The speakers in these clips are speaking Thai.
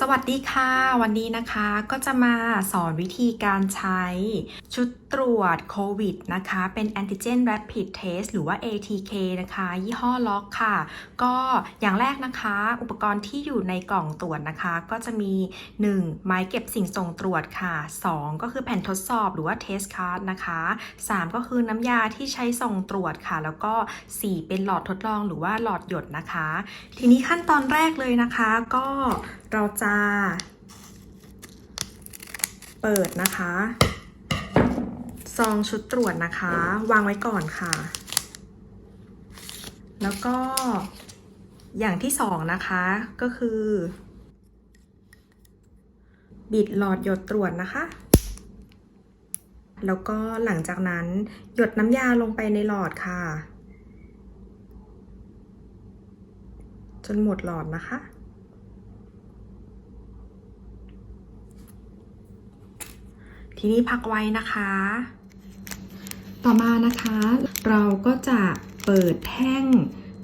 สวัสดีค่ะ วันนี้นะคะก็จะมาสอนวิธีการใช้ชุดตรวจโควิดนะคะ เป็น Antigen Rapid Test หรือว่า ATK นะคะ ยี่ห้อล็อกค่ะ ก็อย่างแรกนะคะ อุปกรณ์ที่อยู่ในกล่องตรวจนะคะ ก็จะมี 1. ไม้เก็บสิ่งส่งตรวจค่ะ 2. ก็คือแผ่นทดสอบหรือว่า Test Card นะคะ 3. ก็คือน้ำยาที่ใช้ส่งตรวจค่ะ แล้วก็ 4. เป็นหลอดทดลองหรือว่าหลอดหยดนะคะ ทีนี้ขั้นตอนแรกเลยนะคะ ก็เราจะ เปิดนะคะ ซองชุดตรวจนะคะ วางไว้ก่อนค่ะ แล้วก็อย่างที่สองนะคะก็คือ บิดหลอดหยดตรวจนะคะ แล้วก็หลังจากนั้นหยดน้ำยาลงไปในหลอดค่ะ จนหมดหลอดนะคะทีนี้พักไว้นะคะ ต่อมานะคะ เราก็จะเปิดแท่ง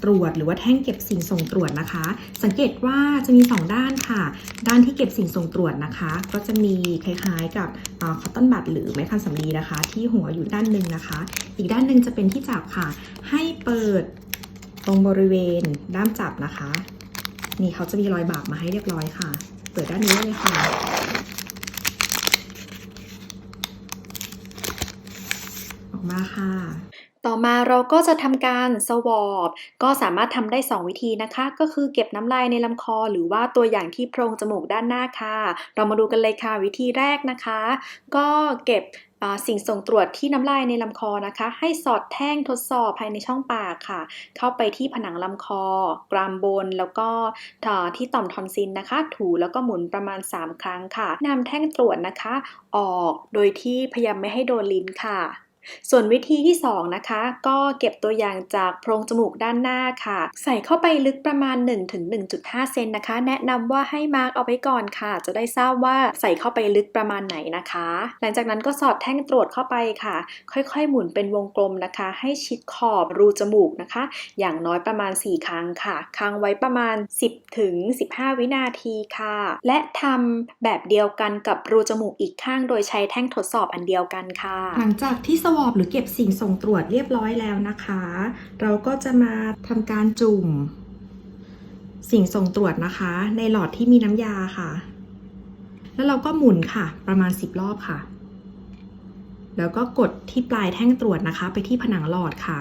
ตรวจหรือว่าแท่งเก็บสิ่งส่งตรวจนะคะ สังเกตว่าจะมี 2 ด้านค่ะ ด้านที่เก็บสิ่งส่งตรวจนะคะ ก็จะมีคล้ายๆกับคอตตอนบัดหรือไม้คันสำลีนะคะ ที่หัวอยู่ด้านหนึ่งนะคะ อีกด้านหนึ่งจะเป็นที่จับค่ะ ให้เปิดตรงบริเวณด้ามจับนะคะ นี่เขาจะมีรอยบากมาให้เรียบร้อยค่ะ เปิดด้านนี้เลยค่ะ อกมาค่ะ ต่อมาเราก็จะทำการสวอปก็สามารถทำได้ 2 วิธีนะคะ ก็คือเก็บน้ำลายในลำคอ หรือว่าตัวอย่างที่โพรงจมูกด้านหน้าค่ะ เรามาดูกันเลยค่ะวิธีแรกนะคะ ก็เก็บสิ่งส่งตรวจที่น้ำลายในลำคอนะคะ ให้สอดแท่งทดสอบภายในช่องปากค่ะ เข้าไปที่ผนังลำคอ กรามบน แล้วก็ที่ต่อมทอนซิลนะคะ ถูแล้วก็หมุนประมาณ 3 ครั้งค่ะนำแท่งตรวจนะคะ ออกโดยที่พยายามไม่ให้โดนลิ้นค่ะ ส่วนวิธีที่ 2 นะคะ ก็เก็บตัวอย่างจากโพรงจมูกด้านหน้าค่ะ ใส่เข้าไปลึกประมาณ 1-1.5 เซนนะคะ แนะนำว่าให้มาร์กเอาไว้ก่อนค่ะ จะได้ทราบว่าใส่เข้าไปลึกประมาณไหนนะคะ หลังจากนั้นก็สอดแท่งตรวจเข้าไปค่ะ ค่อยๆ หมุนเป็นวงกลมนะคะ ให้ชิดขอบรูจมูกนะคะ อย่างน้อยประมาณ 4 ครั้งค่ะค้างไว้ประมาณ 10-15 วินาทีค่ะ และทำแบบเดียวกันกับรูจมูกอีกข้าง โดยใช้แท่งทดสอบอันเดียวกันค่ะ หลังจากที่สวอปหรือเก็บสิ่งส่งตรวจเรียบร้อยแล้วนะคะ เราก็จะมาทำการจุ่ม สิ่งส่งตรวจนะคะ ในหลอดที่มีน้ำยาค่ะ แล้วเราก็หมุนค่ะ ประมาณ 10 รอบค่ะ แล้วก็กดที่ปลายแท่งตรวจนะคะ ไปที่ผนังหลอดค่ะ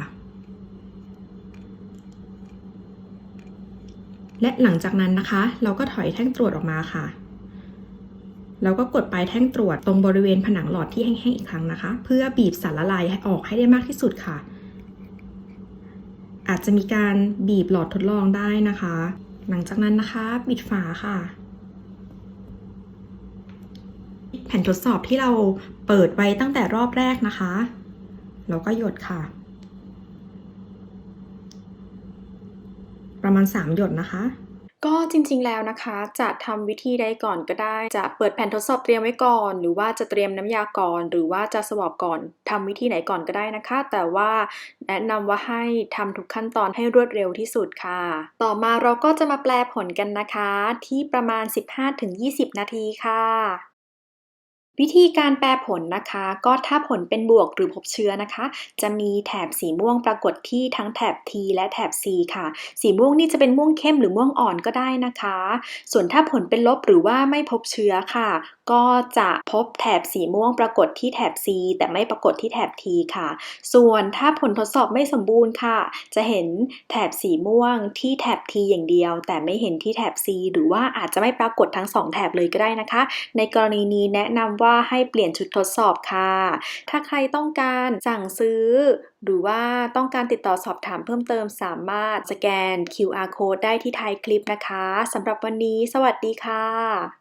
และหลังจากนั้นนะคะ เราก็ถอยแท่งตรวจออกมาค่ะ แล้วก็กดปลายแท่งตรวจตรงบริเวณผนังหลอดที่แห้งๆอีกครั้งนะคะ เพื่อบีบสารละลายออกให้ได้มากที่สุดค่ะ อาจจะมีการบีบหลอดทดลองได้นะคะ หลังจากนั้นนะคะปิดฝาค่ะ แผ่นทดสอบที่เราเปิดไว้ตั้งแต่รอบแรกนะคะแล้วก็หยดค่ะ ประมาณ 3 หยดนะคะ ก็จริงๆแล้วนะคะ จะทำวิธีใดก่อนก็ได้ จะเปิดแผ่นทดสอบเตรียมไว้ก่อน หรือว่าจะเตรียมน้ำยาก่อน หรือว่าจะสวอปก่อนทำวิธีไหนก่อนก็ได้นะคะ แต่ว่าแนะนำว่าให้ทำทุกขั้นตอนให้รวดเร็วที่สุดค่ะ ต่อมาเราก็จะมาแปลผลกันนะคะ ที่ประมาณ 15-20 นาทีค่ะ วิธีการแปลผลนะคะ ก็ถ้าผลเป็นบวกหรือพบเชื้อนะคะ จะมีแถบสีม่วงปรากฏที่ทั้งแถบ T และแถบ C ค่ะ สีม่วงนี่จะเป็นม่วงเข้มหรือม่วงอ่อนก็ได้นะคะ ส่วนถ้าผลเป็นลบหรือว่าไม่พบเชื้อค่ะ ก็จะพบแถบสีม่วงปรากฏที่แถบ C แต่ไม่ปรากฏที่แถบ T ค่ะ ส่วนถ้าผลทดสอบไม่สมบูรณ์ค่ะ จะเห็นแถบสีม่วงที่แถบ T อย่างเดียว แต่ไม่เห็นที่แถบ C หรือว่าอาจจะไม่ปรากฏทั้ง 2 แถบเลยก็ได้นะคะ ในกรณีนี้แนะนำว่าให้เปลี่ยนชุดทดสอบค่ะ ถ้าใครต้องการสั่งซื้อหรือว่าต้องการติดต่อสอบถามเพิ่มเติมสามารถสแกน QR code ได้ที่ท้ายคลิปนะคะสำหรับวันนี้ สวัสดีค่ะ